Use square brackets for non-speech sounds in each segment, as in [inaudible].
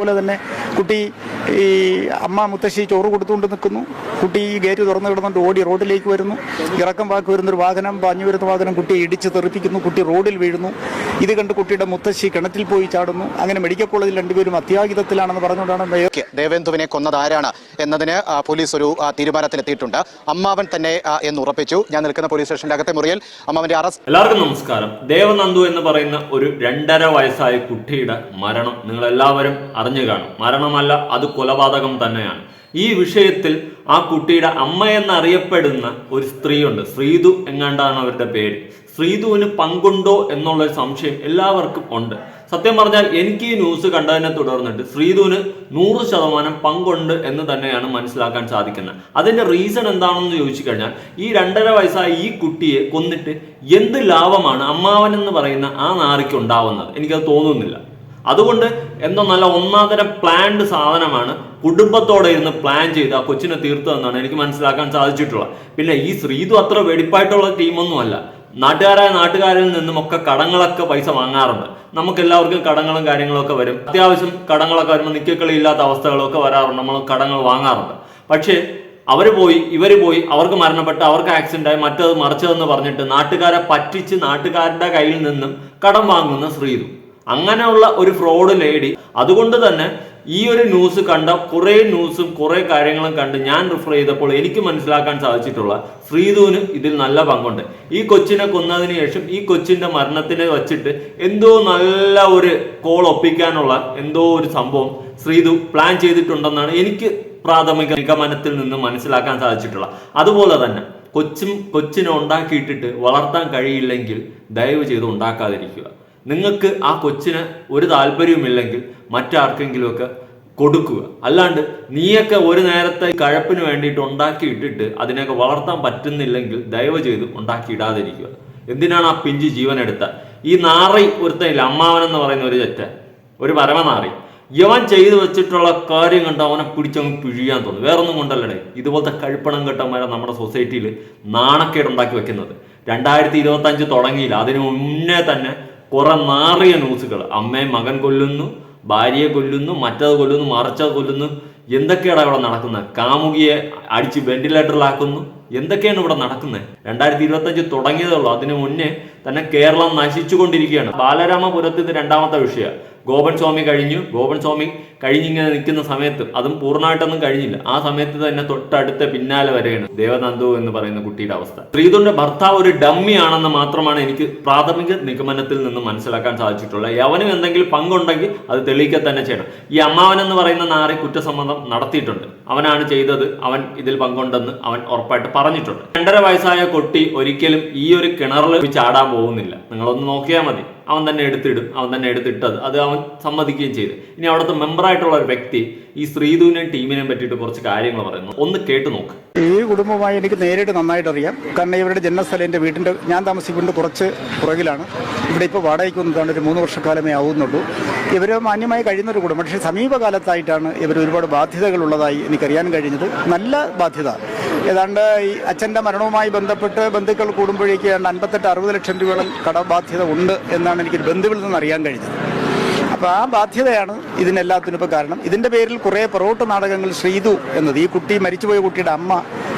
അതുപോലെ തന്നെ കുട്ടി ഈ അമ്മ മുത്തശ്ശി ചോറ് കൊടുത്തുകൊണ്ട് നിൽക്കുന്നു. കുട്ടി ഈ ഗേറ്റ് തുറന്നു കിടന്നുകൊണ്ട് ഓടി റോഡിലേക്ക് വരുന്നു. ഇറക്കം വാക്ക് വരുന്നൊരു വാഹനം പാഞ്ഞു വരുന്ന വാഹനം കുട്ടിയെ ഇടിച്ച് തെറിപ്പിക്കുന്നു. കുട്ടി റോഡിൽ വീഴുന്നു. ഇത് കണ്ട് കുട്ടിയുടെ മുത്തശ്ശി കിണറ്റിൽ പോയി ചാടുന്നു. അങ്ങനെ മെഡിക്കൽ കോളേജിൽ രണ്ടുപേരും അത്യാഹിതത്തിലാണെന്ന് പറഞ്ഞുകൊണ്ടാണ് മേയർ ദേവേന്ദുവിനെ കൊന്നത് ആരാണ് എന്നതിന് പോലീസ് ഒരു തീരുമാനത്തിലെത്തിയിട്ടുണ്ട്. അമ്മാവൻ തന്നെ എന്ന് ഉറപ്പിച്ചു. ഞാൻ നിൽക്കുന്ന പോലീസ് സ്റ്റേഷന്റെ അകത്തെ മുറിയിൽ അമ്മാവന്റെ അറസ്റ്റ് എല്ലാവർക്കും നമസ്കാരം. ദേവനന്ദു എന്ന് പറയുന്ന ഒരു രണ്ടര വയസ്സായ കുട്ടിയുടെ മരണം. നിങ്ങൾ എല്ലാവരും അറിഞ്ഞു കാണും. മരണമല്ല അത് കൊലപാതകം തന്നെയാണ്. ഈ വിഷയത്തിൽ ആ കുട്ടിയുടെ അമ്മ എന്നറിയപ്പെടുന്ന ഒരു സ്ത്രീയുണ്ട്. ശ്രീതു എങ്ങാണ്ടാണ് അവരുടെ പേര്. ശ്രീതുവിന് പങ്കുണ്ടോ എന്നുള്ള സംശയം എല്ലാവർക്കും ഉണ്ട്. സത്യം പറഞ്ഞാൽ എനിക്ക് ഈ ന്യൂസ് കണ്ടതിനെ തുടർന്നിട്ട് ശ്രീതുവിന് നൂറ് ശതമാനം പങ്കുണ്ട് എന്ന് തന്നെയാണ് മനസ്സിലാക്കാൻ സാധിക്കുന്നത്. അതിന്റെ റീസൺ എന്താണെന്ന് ചോദിച്ചു കഴിഞ്ഞാൽ ഈ രണ്ടര വയസ്സായ ഈ കുട്ടിയെ കൊന്നിട്ട് എന്ത് ലാഭമാണ് അമ്മാവൻ എന്ന് പറയുന്ന ആ നാറിക്ക് ഉണ്ടാവുന്നത്? എനിക്കത് തോന്നുന്നില്ല. അതുകൊണ്ട് എന്തോ നല്ല ഒന്നാന്തരം പ്ലാൻഡ് സാധനമാണ്. കുടുംബത്തോടെ ഇരുന്ന് പ്ലാൻ ചെയ്ത് ആ കൊച്ചിനെ തീർത്തതെന്നാണ് എനിക്ക് മനസ്സിലാക്കാൻ സാധിച്ചിട്ടുള്ളത്. പിന്നെ ഈ ശ്രീതു അത്ര വെടിപ്പായിട്ടുള്ള ടീമൊന്നുമല്ല. നാട്ടുകാരായ നാട്ടുകാരിൽ നിന്നും ഒക്കെ കടങ്ങളൊക്കെ പൈസ വാങ്ങാറുണ്ട്. നമുക്ക് എല്ലാവർക്കും കടങ്ങളും കാര്യങ്ങളും ഒക്കെ വരും. അത്യാവശ്യം കടങ്ങളൊക്കെ വരുമ്പോൾ നിക്കക്കളി ഇല്ലാത്ത അവസ്ഥകളൊക്കെ വരാറുണ്ട്. നമ്മൾ കടങ്ങൾ വാങ്ങാറുണ്ട്. പക്ഷേ അവർ പോയി ഇവർ പോയി അവർക്ക് മരണപ്പെട്ട് അവർക്ക് ആക്സിഡന്റ് ആയി മറ്റത് മറിച്ചതെന്ന് പറഞ്ഞിട്ട് നാട്ടുകാരെ പറ്റിച്ച് നാട്ടുകാരുടെ കയ്യിൽ നിന്നും കടം വാങ്ങുന്ന ശ്രീതു. അങ്ങനെയുള്ള ഒരു ഫ്രോഡ് ലേഡി അതുകൊണ്ട് തന്നെ ഈ ഒരു ന്യൂസ് കണ്ട കുറേ ന്യൂസും കുറേ കാര്യങ്ങളും കണ്ട് ഞാൻ റിഫർ ചെയ്തപ്പോൾ എനിക്ക് മനസ്സിലാക്കാൻ സാധിച്ചിട്ടുള്ള ശ്രീധുവിന് ഇതിൽ നല്ല പങ്കുണ്ട്. ഈ കൊച്ചിനെ കൊന്നതിന് ശേഷം ഈ കൊച്ചിന്റെ മരണത്തിനെ വച്ചിട്ട് എന്തോ നല്ല ഒരു കോൾ ഒപ്പിക്കാനുള്ള എന്തോ ഒരു സംഭവം ശ്രീധു പ്ലാൻ ചെയ്തിട്ടുണ്ടെന്നാണ് എനിക്ക് പ്രാഥമിക നിഗമനത്തിൽ നിന്ന് മനസ്സിലാക്കാൻ സാധിച്ചിട്ടുള്ള. അതുപോലെ തന്നെ കൊച്ചും കൊച്ചിനെ ഉണ്ടാക്കിയിട്ടിട്ട് വളർത്താൻ കഴിയില്ലെങ്കിൽ ദയവ് ചെയ്ത് ഉണ്ടാക്കാതിരിക്കുക. നിങ്ങൾക്ക് ആ കൊച്ചിന് ഒരു താല്പര്യവുമില്ലെങ്കിൽ മറ്റാർക്കെങ്കിലുമൊക്കെ കൊടുക്കുക. അല്ലാണ്ട് നീയൊക്കെ ഒരു നേരത്തെ കഴപ്പിന് വേണ്ടിയിട്ട് ഉണ്ടാക്കി ഇട്ടിട്ട് അതിനെയൊക്കെ വളർത്താൻ പറ്റുന്നില്ലെങ്കിൽ ദയവ് ചെയ്ത് ഉണ്ടാക്കിയിടാതിരിക്കുക. എന്തിനാണ് ആ പിഞ്ച് ജീവൻ എടുത്ത ഈ നാറി ഒരുത്തനില്ല അമ്മാവൻ എന്ന് പറയുന്ന ഒരു ചെറ്റ ഒരു പരമനാറി. യവൻ ചെയ്തു വെച്ചിട്ടുള്ള കാര്യം കണ്ട് അവനെ പിടിച്ചങ്ങ് പിഴിയാൻ തോന്നും. വേറൊന്നും കൊണ്ടല്ലടേ ഇതുപോലത്തെ കഴിപ്പണം കെട്ടന്മാരെ നമ്മുടെ സൊസൈറ്റിയിൽ നാണക്കേട് ഉണ്ടാക്കി വെക്കുന്നത്. രണ്ടായിരത്തി ഇരുപത്തി അഞ്ച് തുടങ്ങിയില്ല. അതിനു മുന്നേ തന്നെ കുറെ നാറിയ ന്യൂസുകൾ അമ്മയെ മകൻ കൊല്ലുന്നു ഭാര്യയെ കൊല്ലുന്നു മറ്റത് കൊല്ലുന്നു മറിച്ചത് കൊല്ലുന്നു. എന്തൊക്കെയാണ് ഇവിടെ നടക്കുന്നത്? കാമുകിയെ അടിച്ച് വെന്റിലേറ്ററിലാക്കുന്നു എന്തൊക്കെയാണ് ഇവിടെ നടക്കുന്നത്? രണ്ടായിരത്തി ഇരുപത്തി അഞ്ച് തുടങ്ങിയതേ ഉള്ളൂ. അതിനു മുന്നേ തന്നെ കേരളം നശിച്ചുകൊണ്ടിരിക്കുകയാണ്. ബാലരാമപുരത്ത് ഇത് രണ്ടാമത്തെ വിഷയം ഗോപൻ സ്വാമി കഴിഞ്ഞു. ഗോപൻ സ്വാമി കഴിഞ്ഞിങ്ങനെ നിൽക്കുന്ന സമയത്ത് അതും പൂർണമായിട്ടൊന്നും കഴിഞ്ഞില്ല. ആ സമയത്ത് തന്നെ തൊട്ടടുത്ത പിന്നാലെ വരെയാണ് ദേവനന്ദു എന്ന് പറയുന്ന കുട്ടിയുടെ അവസ്ഥ. ശ്രീധുന്റെ ഭർത്താവ് ഒരു ഡമ്മി ആണെന്ന് മാത്രമാണ് എനിക്ക് പ്രാഥമിക നിഗമനത്തിൽ നിന്ന് മനസ്സിലാക്കാൻ സാധിച്ചിട്ടുള്ളത്. യവനും എന്തെങ്കിലും പങ്കുണ്ടെങ്കിൽ അത് തെളിയിക്കുക തന്നെ ചെയ്യണം. ഈ അമ്മാവൻ എന്ന് പറയുന്ന നാറി കുറ്റസമ്മതം നടത്തിയിട്ടുണ്ട്. അവനാണ് ചെയ്തത്. അവൻ ഇതിൽ പങ്കുണ്ടെന്ന് അവൻ ഉറപ്പായിട്ട് പറഞ്ഞിട്ടുണ്ട്. രണ്ടര വയസ്സായ കുട്ടി ഒരിക്കലും ഈ ഒരു കിണറിൽ ചാടാൻ പോകുന്നില്ല. നിങ്ങളൊന്ന് നോക്കിയാൽ മതി. അവൻ തന്നെ എടുത്തിടും അവൻ തന്നെ എടുത്തിട്ടത്. അത് അവൻ സമ്മതിക്കുകയും ചെയ്തു. ഇനി അവിടുത്തെ മെമ്പറായിട്ടുള്ള ഒരു വ്യക്തി ഈ ശ്രീധുവിനെയും ടീമിനെ പറ്റിയിട്ട് കുറച്ച് കാര്യങ്ങൾ പറയുന്നു. ഒന്ന് കേട്ടു നോക്ക്. ഈ കുടുംബമായി എനിക്ക് നേരിട്ട് നന്നായിട്ട് അറിയാം. കാരണം ഇവരുടെ ജന്മസ്ഥലം എന്റെ വീട്ടിന്റെ ഞാൻ താമസിക്കുന്നത് കുറച്ച് പുറകിലാണ്. ഇവിടെ ഇപ്പോൾ വാടകയ്ക്ക് വന്നതാണ് ഒരു മൂന്ന് വർഷക്കാലമേ ആവുന്നുള്ളൂ. ഇവർ മാന്യമായി കഴിയുന്ന ഒരു കുടുംബം. പക്ഷേ സമീപകാലത്തായിട്ടാണ് ഇവർ ഒരുപാട് ബാധ്യതകളുള്ളതായി എനിക്കറിയാൻ കഴിഞ്ഞത്. നല്ല ബാധ്യത. ഏതാണ്ട് ഈ അച്ഛന്റെ മരണവുമായി ബന്ധപ്പെട്ട് ബന്ധുക്കൾ കൂടുമ്പോഴേക്ക് അൻപത്തെട്ട് അറുപത് ലക്ഷം രൂപയോളം കടബാധ്യത ഉണ്ട് എന്നാണ് എനിക്ക് ബന്ധുവിൽ നിന്ന് അറിയാൻ കഴിഞ്ഞത്. അപ്പോൾ ആ ബാധ്യതയാണ് ഇതിനെല്ലാത്തിനും ഇപ്പോൾ കാരണം. ഇതിന്റെ പേരിൽ കുറേ പൊറോട്ട് നാടകങ്ങൾ ശ്രീതു എന്നത് ഈ കുട്ടി മരിച്ചുപോയ കുട്ടിയുടെ അമ്മ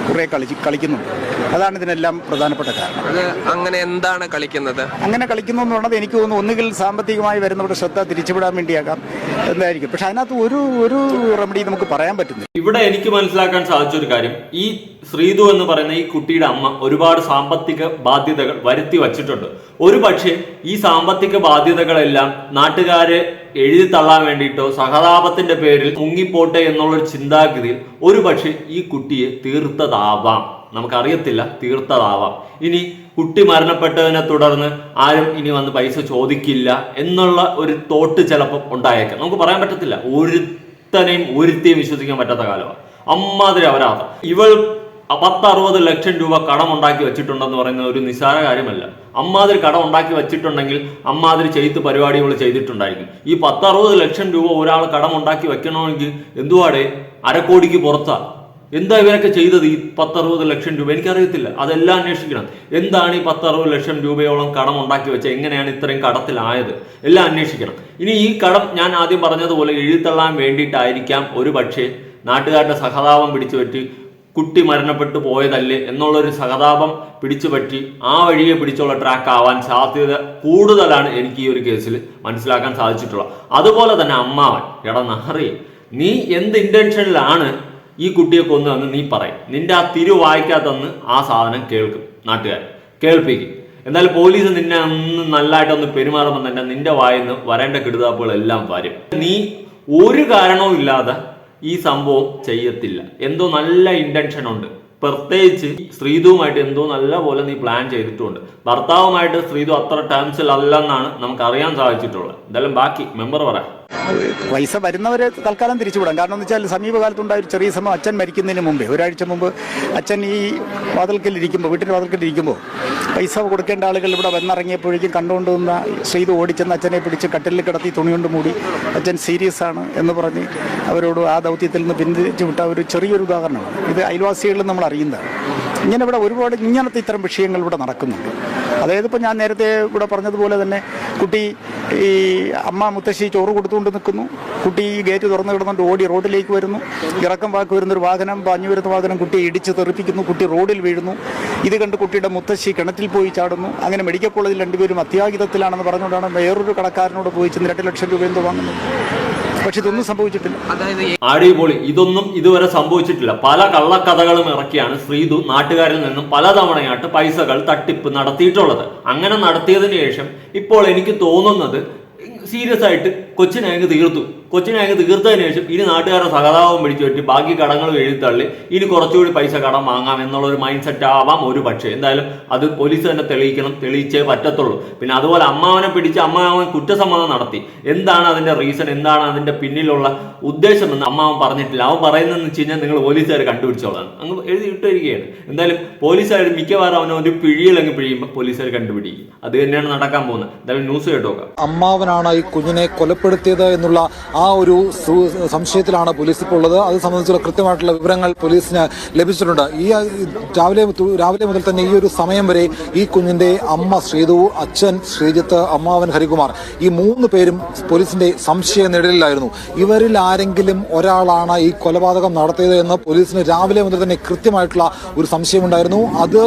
കുറേ കളിച്ച് കളിക്കുന്നുണ്ട്. അതാണ് ഇതിനെല്ലാം പ്രധാനപ്പെട്ട കാരണം. അത് അങ്ങനെ എന്താണ് കളിക്കുന്നത്? അങ്ങനെ കളിക്കുന്നു എന്ന് പറഞ്ഞത് എനിക്ക് തോന്നുന്നു ഒന്നുകിൽ സാമ്പത്തികമായി വരുന്നവരുടെ ശ്രദ്ധ തിരിച്ചുവിടാൻ വേണ്ടിയാകാം എന്തായിരിക്കും പക്ഷെ അതിനകത്ത് ഒരു ഒരു റെമഡി നമുക്ക് പറയാൻ പറ്റുന്നില്ല. ഇവിടെ എനിക്ക് മനസ്സിലാക്കാൻ സാധിച്ച ഒരു കാര്യം ഈ ശ്രീതു എന്ന് പറയുന്ന ഈ കുട്ടിയുടെ അമ്മ ഒരുപാട് സാമ്പത്തിക ബാധ്യതകൾ വരുത്തി വച്ചിട്ടുണ്ട്. ഒരു പക്ഷേ ഈ സാമ്പത്തിക ബാധ്യതകളെല്ലാം നാട്ടുകാരെ എഴുതി തള്ളാൻ വേണ്ടിയിട്ടോ സഹതാപത്തിന്റെ പേരിൽ മുങ്ങിപ്പോട്ടെ എന്നുള്ളൊരു ചിന്താഗതിയിൽ ഒരു പക്ഷേ ഈ കുട്ടിയെ തീർത്തതാവാം. നമുക്കറിയത്തില്ല തീർത്തതാവാം. ഇനി കുട്ടി മരണപ്പെട്ടതിനെ തുടർന്ന് ആരും ഇനി വന്ന് പൈസ ചോദിക്കില്ല എന്നുള്ള ഒരു തോട്ട് ചിലപ്പോൾ ഉണ്ടായേക്കാം. നമുക്ക് പറയാൻ പറ്റത്തില്ല. ഒരുത്തനെയും ഒരുത്തിയും വിശ്വസിക്കാൻ പറ്റാത്ത കാലമാണ്. അമ്മാതിരി അവരാധം ഇവൾ പത്ത് അറുപത് ലക്ഷം രൂപ കടം ഉണ്ടാക്കി വെച്ചിട്ടുണ്ടെന്ന് പറയുന്നത് ഒരു നിസ്സാര കാര്യമല്ല. അമ്മാതിരി കടം ഉണ്ടാക്കി വെച്ചിട്ടുണ്ടെങ്കിൽ അമ്മാതിരി ചെയ്ത്ത് പരിപാടികൾ ചെയ്തിട്ടുണ്ടായിരിക്കും. ഈ പത്തറുപത് ലക്ഷം രൂപ ഒരാൾ കടം ഉണ്ടാക്കി വെക്കണമെങ്കിൽ എന്തുവാടേ? അരക്കോടിക്ക് പുറത്താ. എന്താ ഇവരൊക്കെ ചെയ്തത് ഈ പത്തറുപത് ലക്ഷം രൂപ? എനിക്കറിയത്തില്ല. അതെല്ലാം അന്വേഷിക്കണം. എന്താണ് ഈ പത്തറുപത് ലക്ഷം രൂപയോളം കടം ഉണ്ടാക്കി വെച്ചത് എങ്ങനെയാണ് ഇത്രയും കടത്തിലായത്? എല്ലാം അന്വേഷിക്കണം. ഇനി ഈ കടം ഞാൻ ആദ്യം പറഞ്ഞതുപോലെ എഴുതിത്തള്ളാൻ വേണ്ടിയിട്ടായിരിക്കാം ഒരു പക്ഷേ നാട്ടുകാരുടെ സഹതാപം പിടിച്ചു പറ്റി കുട്ടി മരണപ്പെട്ടു പോയതല്ലേ എന്നുള്ളൊരു സഹതാപം പിടിച്ചു പറ്റി ആ വഴിയെ പിടിച്ചുള്ള ട്രാക്ക് ആവാൻ സാധ്യത കൂടുതലാണ് എനിക്ക് ഈ ഒരു കേസിൽ മനസ്സിലാക്കാൻ സാധിച്ചിട്ടുള്ളത്. അതുപോലെ തന്നെ അമ്മാവൻ എടാ നഹറി നീ എന്ത് ഇന്റൻഷനിലാണ് ഈ കുട്ടിയെ കൊന്നതെന്ന് നീ പറയും. നിന്റെ ആ തിരു വായിക്കാത്തന്ന് ആ സാധനം കേൾക്കും നാട്ടുകാർ കേൾപ്പിക്കും. എന്നാലും പോലീസ് നിന്നെ ഒന്ന് നല്ലതായിട്ടൊന്ന് പെരുമാറുമ്പോൾ തന്നെ നിന്റെ വായിന്ന് വരേണ്ട കിടുതാപ്പുകളെല്ലാം വരും. നീ ഒരു കാരണവും ഇല്ലാതെ ഈ സംഭവം ചെയ്യത്തില്ല. എന്തോ നല്ല ഇന്റൻഷൻ ഉണ്ട്. പ്രത്യേകിച്ച് ശ്രീതുവുമായിട്ട് എന്തോ നല്ല പോലെ നീ പ്ലാൻ ചെയ്തിട്ടുണ്ട്. ഭർത്താവുമായിട്ട് ശ്രീതു അത്ര ടേംസിൽ അല്ലെന്നാണ് നമുക്ക് അറിയാൻ സാധിച്ചിട്ടുള്ളത്. എന്തായാലും ബാക്കി മെമ്പർ പറ. പൈസ വരുന്നവരെ തൽക്കാലം തിരിച്ചുവിടാം. കാരണം എന്ന് വെച്ചാൽ സമീപകാലത്തുണ്ടായ ഒരു ചെറിയ സമയം അച്ഛൻ മരിക്കുന്നതിന് മുമ്പേ. ഒരാഴ്ച മുമ്പ് അച്ഛൻ ഈ വാതിൽക്കലിരിക്കുമ്പോൾ വീട്ടിന്റെ വാതിൽക്കലിരിക്കുമ്പോൾ പൈസ കൊടുക്കേണ്ട ആളുകൾ ഇവിടെ വന്നിറങ്ങിയപ്പോഴേക്കും കണ്ടുകൊണ്ട് നിന്ന ചെയ്ത് ഓടിച്ചെന്ന് അച്ഛനെ പിടിച്ച് കട്ടിലിൽ കിടത്തി തുണി കൊണ്ട് മൂടി അച്ഛൻ സീരിയസ് ആണ് എന്ന് പറഞ്ഞ് അവരോട് ആ ദൗത്യത്തിൽ നിന്ന് പിന്തിരിച്ചു വിട്ട ഒരു ചെറിയൊരു ഉദാഹരണമാണ്. ഇത് അയൽവാസികളിൽ നമ്മൾ അറിയുന്നതാണ്. ഇങ്ങനെ ഇവിടെ ഒരുപാട് ഇങ്ങനത്തെ ഇത്തരം വിഷയങ്ങൾ ഇവിടെ നടക്കുന്നുണ്ട്. അതായത് ഇപ്പം ഞാൻ നേരത്തെ ഇവിടെ പറഞ്ഞതുപോലെ തന്നെ കുട്ടി ഈ അമ്മ മുത്തശ്ശി ചോറ് കൊടുത്തുകൊണ്ട് നിൽക്കുന്നു. കുട്ടി ഈ ഗേറ്റ് തുറന്നു കിടന്നുകൊണ്ട് ഓടി റോഡിലേക്ക് വരുന്നു. ഇറക്കം വാക്ക് വരുന്നൊരു വാഹനം പാഞ്ഞു വരുന്ന വാഹനം കുട്ടിയെ ഇടിച്ച് തെറിപ്പിക്കുന്നു. കുട്ടി റോഡിൽ വീഴുന്നു. ഇത് കണ്ട് കുട്ടിയുടെ മുത്തശ്ശി കിണറ്റിൽ പോയി ചാടുന്നു. അങ്ങനെ മെഡിക്കൽ കോളേജിൽ രണ്ടുപേരും അത്യാഹിതത്തിലാണെന്ന് പറഞ്ഞുകൊണ്ടാണ് വേറൊരു കടക്കാരനോട് പോയി ചെന്ന് രണ്ട് ലക്ഷം രൂപ എന്തോ വാങ്ങുന്നത്. പക്ഷെ ഇതൊന്നും സംഭവിച്ചിട്ടില്ല. അതായത് അടിപൊളി. ഇതൊന്നും ഇതുവരെ സംഭവിച്ചിട്ടില്ല. പല കള്ളക്കഥകളും ഇറക്കിയാണ് ശ്രീതു നാട്ടുകാരിൽ നിന്നും പലതവണയായിട്ട് പൈസകൾ തട്ടിപ്പ് നടത്തിയിട്ടുള്ളത്. അങ്ങനെ നടത്തിയതിനു ശേഷം ഇപ്പോൾ എനിക്ക് തോന്നുന്നത് സീരിയസ് ആയിട്ട് കൊച്ചിനെ അങ്ങ് തീർത്തു. കൊച്ചിനെ അങ്ങ് തീർത്തതിന് ശേഷം ഇനി നാട്ടുകാരുടെ സഹതാപം പിടിച്ചു പറ്റി ബാക്കി കടങ്ങൾ എഴുതിത്തള്ളി ഇനി കുറച്ചുകൂടി പൈസ കടം വാങ്ങാം എന്നുള്ള ഒരു മൈൻഡ് സെറ്റ് ആവാം ഒരു പക്ഷേ. എന്തായാലും അത് പോലീസ് തന്നെ തെളിയിക്കണം തെളിയിച്ചേ പറ്റത്തുള്ളൂ. പിന്നെ അതുപോലെ അമ്മാവനെ പിടിച്ച് അമ്മാവൻ കുറ്റസമ്മതം നടത്തി. എന്താണ് അതിന്റെ റീസൺ എന്താണ് അതിന്റെ പിന്നിലുള്ള ഉദ്ദേശം എന്ന് അമ്മാവൻ പറഞ്ഞിട്ടില്ല. അവൻ പറയുന്നതെന്ന് വെച്ച് കഴിഞ്ഞാൽ നിങ്ങൾ പോലീസുകാർ കണ്ടുപിടിച്ചോളാം. അങ്ങ് എഴുതി ഇട്ടിരിക്കുകയാണ്. എന്തായാലും പോലീസുകാർ മിക്കവാറും അവനെ ഒരു പിഴിയിൽ അങ്ങ് പിഴിയുമ്പോൾ പോലീസുകാർ കണ്ടുപിടിക്കും. അത് തന്നെയാണ് നടക്കാൻ പോകുന്നത്. എന്തായാലും ന്യൂസ് കേട്ടോക്കാം. അമ്മാവനാണ് ഈ കുഞ്ഞിനെ കൊലപ്പെടുത്തിയത് എന്നുള്ള ആ ഒരു സംശയത്തിലാണ് പോലീസ് ഇപ്പോൾ ഉള്ളത് അത് സംബന്ധിച്ചുള്ള കൃത്യമായിട്ടുള്ള വിവരങ്ങൾ പോലീസിന് ലഭിച്ചിട്ടുണ്ട്. ഈ രാവിലെ രാവിലെ മുതൽ തന്നെ ഈ ഒരു സമയം വരെ ഈ കുഞ്ഞിന്റെ അമ്മ ശ്രീതു അച്ഛൻ ശ്രീജിത്ത് അമ്മാവൻ ഹരികുമാർ ഈ മൂന്ന് പേരും പോലീസിന്റെ സംശയ നിഴലിലായിരുന്നു. ഇവരിൽ ആരെങ്കിലും ഒരാളാണ് ഈ കൊലപാതകം നടത്തിയത് എന്ന് പോലീസിന് രാവിലെ മുതൽ തന്നെ കൃത്യമായിട്ടുള്ള ഒരു സംശയമുണ്ടായിരുന്നു. അത്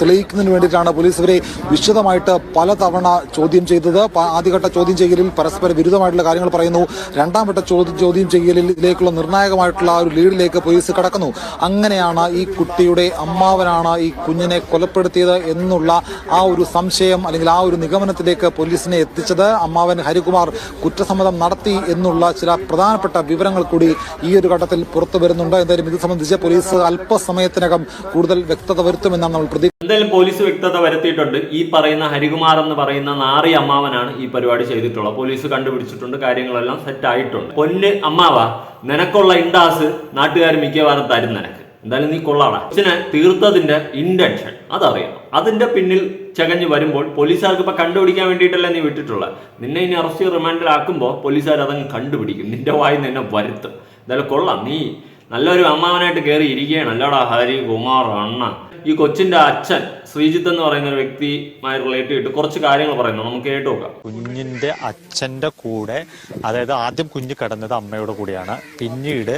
തെളിയിക്കുന്നതിന് വേണ്ടിയിട്ടാണ് പോലീസ് ഇവരെ വിശദമായിട്ട് പലതവണ ചോദ്യം ചെയ്തത്. ആദ്യഘട്ട ചോദ്യം ചെയ്യലിൽ പരസ്പര വിരുദ്ധമായിട്ടുള്ള കാര്യങ്ങൾ പറയുന്നു. രണ്ടാം വട്ട ചോദ്യം ചോദ്യം ചെയ്യലിൽ ഇതിലേക്കുള്ള നിർണായകമായിട്ടുള്ള ഒരു ലീഡിലേക്ക് പോലീസ് കടക്കുന്നു. അങ്ങനെയാണ് ഈ കുട്ടിയുടെ അമ്മാവനാണ് ഈ കുഞ്ഞിനെ കൊലപ്പെടുത്തിയത് എന്നുള്ള ആ ഒരു സംശയം അല്ലെങ്കിൽ ആ ഒരു നിഗമനത്തിലേക്ക് പോലീസിനെ എത്തിച്ചത് അമ്മാവൻ ഹരികുമാർ കുറ്റസമ്മതം നടത്തി എന്നുള്ള ചില പ്രധാനപ്പെട്ട വിവരങ്ങൾ കൂടി ഈ ഒരു ഘട്ടത്തിൽ പുറത്തു വരുന്നുണ്ട്. എന്തായാലും ഇത് സംബന്ധിച്ച് പോലീസ് അല്പസമയത്തിനകം കൂടുതൽ വ്യക്തത വരുത്തുമെന്നാണ് നമ്മൾ പ്രതി എന്തായാലും പോലീസ് വ്യക്തത വരുത്തിയിട്ടുണ്ട്. ഈ പറയുന്ന ഹരികുമാർ എന്ന് പറയുന്ന നാറി അമ്മാവനാണ് ഈ പരിപാടി ചെയ്തിട്ടുള്ളത്. പോലീസ് കണ്ടുപിടിച്ചിട്ടുണ്ട്. കാര്യങ്ങളെല്ലാം സെറ്റ് ആയിട്ടുണ്ട്. പൊന്ന് അമ്മാവ നിനക്കുള്ള ഇണ്ടാസ് നാട്ടുകാർ മിക്കവാറും തരും നിനക്ക്. എന്തായാലും നീ കൊള്ളാടാ. അച്ഛനെ തീർത്തതിന്റെ ഇന്റൻഷൻ അതറിയണം അതിന്റെ പിന്നിൽ ചകഞ്ഞ് വരുമ്പോൾ പോലീസുകാർക്ക് ഇപ്പൊ കണ്ടുപിടിക്കാൻ വേണ്ടിയിട്ടല്ലേ നീ വിട്ടിട്ടുള്ളത് നിന്നെ ഇനി അറസ്റ്റ് റിമാൻഡിലാക്കുമ്പോൾ പോലീസുകാർ അതങ്ങ് കണ്ടുപിടിക്കും. നിന്റെ വായി നിന്നെ വരുത്തും. എന്തായാലും കൊള്ളാം. നീ നല്ലൊരു അമ്മാവനായിട്ട് കയറി ഇരിക്കുകയാണ്. അല്ലടാ ഹരി കുമാർ അണ്ണ. ഈ കൊച്ചിന്റെ അച്ഛൻ ശ്രീജിത്ത് എന്ന് പറയുന്ന ഒരു വ്യക്തിയുമായി റിലേറ്റ് ചെയ്തിട്ട് കുറച്ച് കാര്യങ്ങൾ പറയുന്നു. നമുക്ക് കേട്ട് നോക്കാം. കുഞ്ഞിന്റെ അച്ഛന്റെ കൂടെ അതായത് ആദ്യം കുഞ്ഞ് കിടന്നത് അമ്മയുടെ കൂടെയാണ്. പിന്നീട്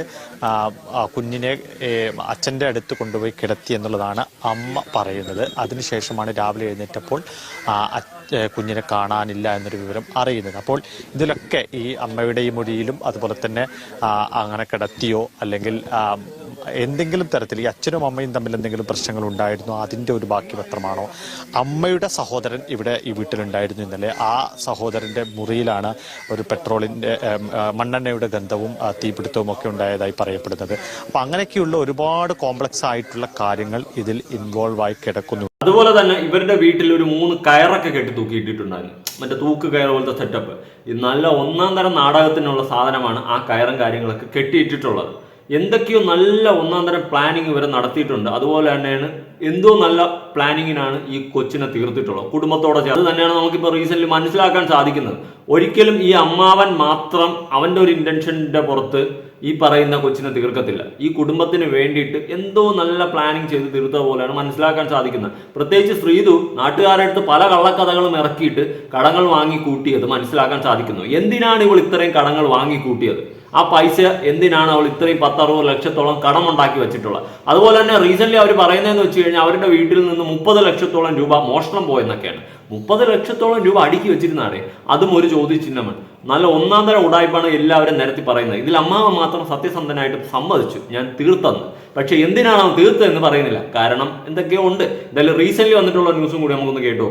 കുഞ്ഞിനെ അച്ഛന്റെ അടുത്ത് കൊണ്ടുപോയി കിടത്തി എന്നുള്ളതാണ് അമ്മ പറയുന്നത്. അതിനുശേഷമാണ് രാവിലെ എഴുന്നേറ്റപ്പോൾ കുഞ്ഞിനെ കാണാനില്ല എന്നൊരു വിവരം അറിയുന്നത്. അപ്പോൾ ഇതിലൊക്കെ ഈ അമ്മയുടെ ഈ മൊഴിയിലും അതുപോലെ തന്നെ അങ്ങനെ കിടത്തിയോ അല്ലെങ്കിൽ എന്തെങ്കിലും തരത്തിൽ ഈ അച്ഛനും അമ്മയും തമ്മിൽ എന്തെങ്കിലും പ്രശ്നങ്ങൾ ഉണ്ടായിരുന്നു? അതിന്റെ ഒരു ബാക്കി പത്രമാണോ അമ്മയുടെ സഹോദരൻ ഇവിടെ ഈ വീട്ടിലുണ്ടായിരുന്നു ഇന്നലെ. ആ സഹോദരന്റെ മുറിയിലാണ് ഒരു പെട്രോളിന്റെ മണ്ണെണ്ണയുടെ ഗന്ധവും തീപിടുത്തവും ഒക്കെ ഉണ്ടായതായി പറയപ്പെടുന്നത്. അപ്പൊ അങ്ങനെയൊക്കെയുള്ള ഒരുപാട് കോംപ്ലക്സ് ആയിട്ടുള്ള കാര്യങ്ങൾ ഇതിൽ ഇൻവോൾവ് ആയി കിടക്കുന്നു. അതുപോലെ തന്നെ ഇവരുടെ വീട്ടിൽ ഒരു മൂന്ന് കയറൊക്കെ കെട്ടി തൂക്കിയിട്ടിട്ടുണ്ടായിരുന്നു. മറ്റേ തൂക്ക് കയർ പോലത്തെ സെറ്റപ്പ് നല്ല ഒന്നാം തരം നാടകത്തിനുള്ള സാധനമാണ് ആ കയറും കാര്യങ്ങളൊക്കെ കെട്ടിയിട്ടിട്ടുള്ളത്. എന്തൊക്കെയോ നല്ല ഒന്നാം തരം പ്ലാനിങ് ഇവരെ നടത്തിയിട്ടുണ്ട്. അതുപോലെ തന്നെയാണ് എന്തോ നല്ല പ്ലാനിങ്ങിനാണ് ഈ കൊച്ചിനെ തീർത്തിട്ടുള്ളത്. കുടുംബത്തോടെ ചേർന്ന്. തന്നെയാണ് നമുക്കിപ്പോൾ റീസെന്റ് മനസ്സിലാക്കാൻ സാധിക്കുന്നത്. ഒരിക്കലും ഈ അമ്മാവൻ മാത്രം അവന്റെ ഒരു ഇന്റൻഷന്റെ പുറത്ത് ഈ പറയുന്ന കൊച്ചിനെ തീർക്കത്തില്ല. ഈ കുടുംബത്തിന് വേണ്ടിയിട്ട് എന്തോ നല്ല പ്ലാനിങ് ചെയ്ത് തീർത്ത പോലെയാണ് മനസ്സിലാക്കാൻ സാധിക്കുന്നത്. പ്രത്യേകിച്ച് ശ്രീതു നാട്ടുകാരടുത്ത് പല കള്ളക്കഥകളും ഇറക്കിയിട്ട് കടങ്ങൾ വാങ്ങി കൂട്ടിയത് മനസ്സിലാക്കാൻ സാധിക്കുന്നു. എന്തിനാണ് ഇവൾ ഇത്രയും കടങ്ങൾ വാങ്ങി കൂട്ടിയത് ആ പൈസ എന്തിനാണ് അവൾ ഇത്രയും പത്തറുപത് ലക്ഷത്തോളം കടമുണ്ടാക്കി വെച്ചിട്ടുള്ളത്? അതുപോലെ തന്നെ റീസെന്റ് അവർ പറയുന്നതെന്ന് വെച്ച് കഴിഞ്ഞാൽ അവരുടെ വീട്ടിൽ നിന്ന് മുപ്പത് ലക്ഷത്തോളം രൂപ മോഷണം പോയെന്നൊക്കെയാണ്. മുപ്പത് ലക്ഷത്തോളം രൂപ അടുക്കി വെച്ചിരുന്നാണ്. അതും ഒരു ചോദ്യചിഹ്നമാണ്. നല്ല ഒന്നാം തരം ഉടായ്പാണ് എല്ലാവരും നിരത്തി പറയുന്നത്. ഇതിൽ അമ്മാവൻ മാത്രം സത്യസന്ധനായിട്ട് സമ്മതിച്ചു. ഞാൻ തീർത്തെന്ന്. പക്ഷെ എന്തിനാണ് അവൻ തീർത്തതെന്ന് പറയുന്നില്ല. കാരണം എന്തൊക്കെയോ ഉണ്ട്. എന്തായാലും റീസെന്റ് വന്നിട്ടുള്ള ന്യൂസും കൂടി നമുക്കൊന്ന് കേട്ടു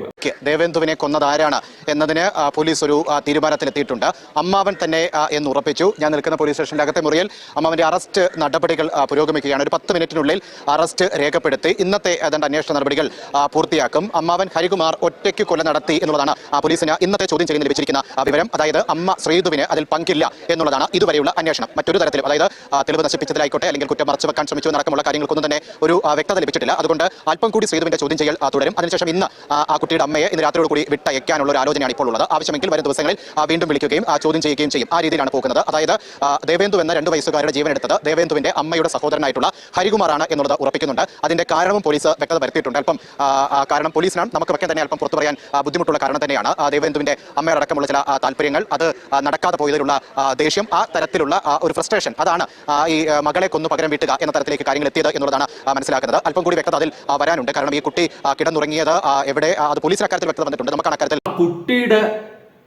ദേവേന്ദുവിനെ കൊന്നത് ആരാണ് എന്നതിന് പോലീസ് ഒരു തീരുമാനത്തിലെത്തിയിട്ടുണ്ട്. അമ്മാവൻ തന്നെ എന്ന് ഉറപ്പിച്ചു. ഞാൻ നിൽക്കുന്ന പോലീസ് സ്റ്റേഷനിലെ അകത്തെ മുറിയിൽ അമ്മാവന്റെ അറസ്റ്റ് നടപടികൾ പുരോഗമിക്കുകയാണ്. ഒരു പത്ത് മിനിറ്റിനുള്ളിൽ അറസ്റ്റ് രേഖപ്പെടുത്തി. ഇന്നത്തെ ഏതാണ്ട് അന്വേഷണ നടപടികൾ പൂർത്തിയാക്കും. അമ്മാവൻ ഹരികുമാർ ഒറ്റയ്ക്ക് കൊല നടത്തി എന്നുള്ളതാണ് പോലീസിന് ഇന്നത്തെ ചോദ്യം ചെയ്യുന്ന ലഭിച്ചിരിക്കുന്ന വിവരം. അതായത് അമ്മ ശ്രീധുവിന് അതിൽ പങ്കില്ല എന്നുള്ളതാണ് ഇതുവരെയുള്ള അന്വേഷണം. മറ്റൊരു തരത്തിലും അതായത് തെളിവ് നശിപ്പിച്ചതിലായിക്കോട്ടെ അല്ലെങ്കിൽ കുറ്റം മറച്ചു വെക്കാൻ ശ്രമിച്ചു നടക്കമുള്ള കാര്യങ്ങൾക്കൊന്നും തന്നെ ഒരു വ്യക്തത ലഭിച്ചിട്ടില്ല. അതുകൊണ്ട് അല്പം കൂടി ശ്രീധുവിന്റെ ചോദ്യം ചെയ്യൽ തുടരും. അതിനുശേഷം ഇന്ന് ആ, കുട്ടിയുടെ അമ്മയെ ഇന്ന് രാത്രിയോട് കൂടി വിട്ടയക്കാനുള്ള ഒരു ആലോചനയാണ് ഇപ്പോൾ ഉള്ളത്. ആവശ്യമെങ്കിൽ വരും ദിവസങ്ങളിൽ വീണ്ടും വിളിക്കുകയും ചോദ്യം ചെയ്യുകയും ചെയ്യും. ആ രീതിയിലാണ് പോകുന്നത്. അതായത് ദേവേന്ദു എന്ന രണ്ട് വയസ്സുകാരുടെ ജീവൻ എടുത്തത് ദേവേന്ദുവിന്റെ അമ്മയുടെ സഹോദരനായിട്ടുള്ള ഹരികുമാറാണ് എന്നുള്ളത് ഉറപ്പിക്കുന്നുണ്ട്. അതിന്റെ കാരണവും പോലീസ് വ്യക്തത വരുത്തിയിട്ടുണ്ട്. അല്പം കാരണം പോലീസിനാണ്. നമുക്ക് വെക്കാൻ തന്നെ അല്പം പുറത്തു പറയാൻ ബുദ്ധിമുട്ടുള്ള കാരണം തന്നെയാണ്. ദേവേന്ദുവിന്റെ അമ്മയോടക്കമുള്ള ചില താല്പര്യങ്ങൾ. അത് നടക്കാതെ പോയതിലുള്ള ദേഷ്യം ആ തരത്തിലുള്ള ഒരു ഫ്രസ്ട്രേഷൻ. അതാണ് ഈ മകളെ കൊന്നു പകരം വീട്ടുക എന്ന തരത്തിലേക്ക് കാര്യങ്ങൾ എത്തിയത് എന്നുള്ളതാണ് മനസ്സിലാക്കുന്നത്. അല്പം കൂടി വ്യക്തത അതിൽ വരാനുണ്ട്. കാരണം ഈ കുട്ടി കിടന്നുറങ്ങിയത് എവിടെ അത് പോലീസിന് അക്കാര്യത്തിൽ വ്യക്തത വന്നിട്ടുണ്ട്. നമുക്ക് അക്കാര്യത്തിൽ കുട്ടിയുടെ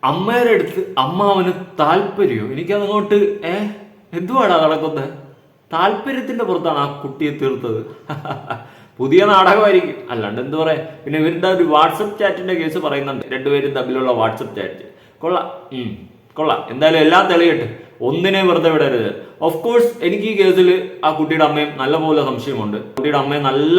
അമ്മയുടെ അടുത്ത് അമ്മാവന് താല്പര്യമോ എനിക്കതങ്ങോട്ട് ഏ? എന്തുവാടാ നടക്കുന്നത്? താല്പര്യത്തിന്റെ പുറത്താണ് ആ കുട്ടിയെ തീർത്തത്. [laughs] പുതിയ നാടകമായിരിക്കും. അല്ലാണ്ട് എന്താ പറയാ? പിന്നെ ഇവരുടെ ഒരു വാട്സപ്പ് ചാറ്റിന്റെ കേസ് പറയുന്നുണ്ട്. രണ്ടുപേരും തമ്മിലുള്ള വാട്സപ്പ് ചാറ്റ്. കൊള്ളാം. കൊള്ളാം. എന്തായാലും എല്ലാം തെളിയട്ടെ. ഒന്നിനെ വെറുതെ വിടരുത്. ഓഫ് കോഴ്സ് എനിക്ക് ഈ കേസിൽ ആ കുട്ടിയുടെ അമ്മയും നല്ലപോലെ സംശയമുണ്ട്. കുട്ടിയുടെ അമ്മയെ നല്ല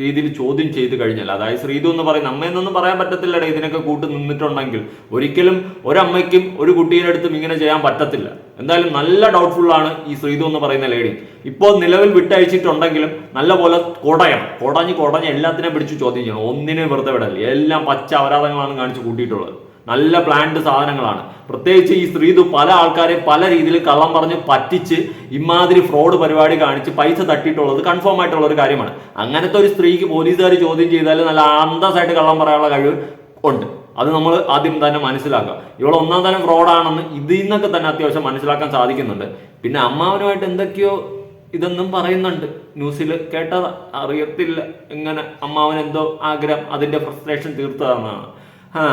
രീതിയിൽ ചോദ്യം ചെയ്ത് കഴിഞ്ഞാൽ അതായത് ശ്രീതു എന്ന് പറയുന്ന അമ്മയെന്നൊന്നും പറയാൻ പറ്റത്തില്ലടേ ഇതിനൊക്കെ കൂട്ട് നിന്നിട്ടുണ്ടെങ്കിൽ. ഒരിക്കലും ഒരമ്മയ്ക്കും ഒരു കുട്ടിയുടെ അടുത്തും ഇങ്ങനെ ചെയ്യാൻ പറ്റത്തില്ല. എന്തായാലും നല്ല ഡൗട്ട്ഫുള്ളാണ് ഈ ശ്രീതു എന്ന് പറയുന്ന ലേഡി ഇപ്പോൾ നിലവിൽ വിട്ടയച്ചിട്ടുണ്ടെങ്കിലും നല്ല പോലെ കുടയണം. കുടഞ്ഞ് കുടഞ്ഞ് എല്ലാത്തിനെയും പിടിച്ച് ചോദ്യം ചെയ്യണം. ഒന്നിനെ വെറുതെ വിടല്ലേ എല്ലാം പച്ച അപരാധങ്ങളാണ് കാണിച്ച് കൂട്ടിയിട്ടുള്ളത്. നല്ല പ്ലാൻഡ് സാധനങ്ങളാണ്. പ്രത്യേകിച്ച് ഈ സ്ത്രീതു പല ആൾക്കാരെ പല രീതിയിൽ കള്ളം പറഞ്ഞ് പറ്റിച്ച് ഇമാതിരി ഫ്രോഡ് പരിപാടി കാണിച്ച് പൈസ തട്ടിയിട്ടുള്ളത് കൺഫേം ആയിട്ടുള്ള ഒരു കാര്യമാണ്. അങ്ങനത്തെ ഒരു സ്ത്രീക്ക് പോലീസുകാർ ചോദ്യം ചെയ്താൽ നല്ല അന്തസ്സായിട്ട് കള്ളം പറയാനുള്ള കഴിവ് ഉണ്ട്. അത് നമ്മൾ ആദ്യം തന്നെ മനസ്സിലാക്കുക. ഇവൾ ഒന്നാം തരം ഫ്രോഡാണെന്ന് ഇതിൽ നിന്നൊക്കെ തന്നെ അത്യാവശ്യം മനസ്സിലാക്കാൻ സാധിക്കുന്നുണ്ട്. പിന്നെ അമ്മാവനുമായിട്ട് എന്തൊക്കെയോ ഇതൊന്നും പറയുന്നുണ്ട്. ന്യൂസിൽ കേട്ടത്. അറിയത്തില്ല. എങ്ങനെ അമ്മാവൻ എന്തോ ആഗ്രഹം അതിന്റെ ഫ്രസ്ട്രേഷൻ തീർത്തതാണെന്നാണ്. ആ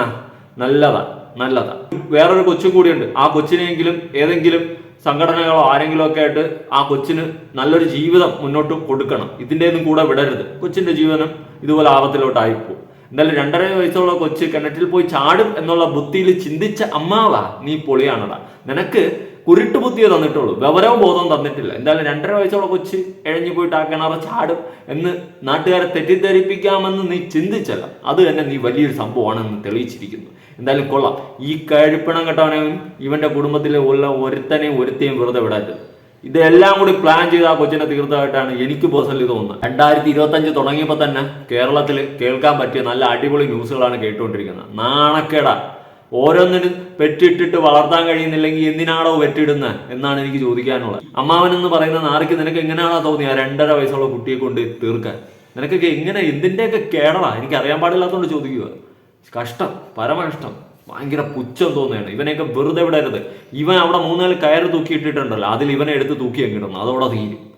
നല്ലതാ നല്ലതാ. വേറൊരു കൊച്ചും കൂടിയുണ്ട്. ആ കൊച്ചിനെങ്കിലും ഏതെങ്കിലും സംഘടനകളോ ആരെങ്കിലും ഒക്കെ ആയിട്ട് ആ കൊച്ചിന് നല്ലൊരു ജീവിതം മുന്നോട്ട് കൊടുക്കണം. ഇതിന്റെ ഒന്നും കൂടെ വിടരുത്. കൊച്ചിന്റെ ജീവിതം ഇതുപോലെ ആപത്തിലോട്ടായിപ്പോ എന്തായാലും രണ്ടര വയസ്സുള്ള കൊച്ച് കിണറ്റിൽ പോയി ചാടും എന്നുള്ള ബുദ്ധിയിൽ ചിന്തിച്ച അമ്മാവാ നീ പൊളിയാണടാ. നിനക്ക് കുരുട്ട് ബുദ്ധിയെ തന്നിട്ടുള്ളൂ. വിവരവും ബോധം തന്നിട്ടില്ല. എന്തായാലും രണ്ടര വയസ്സുള്ള കൊച്ച് എഴഞ്ഞു പോയിട്ട് ആ കിണറ് ചാടും എന്ന് നാട്ടുകാരെ തെറ്റിദ്ധരിപ്പിക്കാമെന്ന് നീ ചിന്തിച്ചല്ല. അത് തന്നെ നീ വലിയൊരു സംഭവമാണെന്ന് തെളിയിച്ചിരിക്കുന്നു. എന്തായാലും കൊള്ളാം. ഈ കഴിപ്പിണം കെട്ടവനെയും ഇവന്റെ കുടുംബത്തിലെ ഉള്ള ഒരുത്തനെയും ഒരുത്തെയും വെറുതെ വിടാറ്റത് ഇതെല്ലാം കൂടി പ്ലാൻ ചെയ്ത് ആ കൊച്ചിനെ തീർത്തതായിട്ടാണ് എനിക്ക് പേഴ്സണലി തോന്നുന്നത്. രണ്ടായിരത്തി ഇരുപത്തഞ്ച് തുടങ്ങിയപ്പോൾ തന്നെ കേരളത്തിൽ കേൾക്കാൻ പറ്റിയ നല്ല അടിപൊളി ന്യൂസുകളാണ് കേട്ടുകൊണ്ടിരിക്കുന്നത്. നാണക്കേടാ. ഓരോന്നിനും പെറ്റിട്ടിട്ട് വളർത്താൻ കഴിയുന്നില്ലെങ്കിൽ എന്തിനാണോ പെറ്റിടുന്നത് എന്നാണ് എനിക്ക് ചോദിക്കാനുള്ളത്. അമ്മാവൻ എന്ന് പറയുന്ന നാറിക്ക് നിനക്ക് എങ്ങനെയാണോ തോന്നി ആ രണ്ടര വയസ്സുള്ള കുട്ടിയെ കൊണ്ട് തീർക്കാൻ. നിനക്കൊക്കെ എങ്ങനെ എന്തിന്റെയൊക്കെ കേടടാ എനിക്ക് അറിയാൻ പാടില്ലാത്തതുകൊണ്ട് ചോദിക്കുക കഷ്ടം പരമകഷ്ടം. ഭയങ്കര പുച്ഛം തോന്നുകയാണ്. ഇവനെയൊക്കെ വെറുതെ വിടരുത്. ഇവൻ അവിടെ മൂന്നാൽ കയറ് തൂക്കിയിട്ടിട്ടുണ്ടല്ലോ. അതിൽ ഇവനെ എടുത്ത് തൂക്കി അങ്ങിടുന്നു അതോടെ തീരും.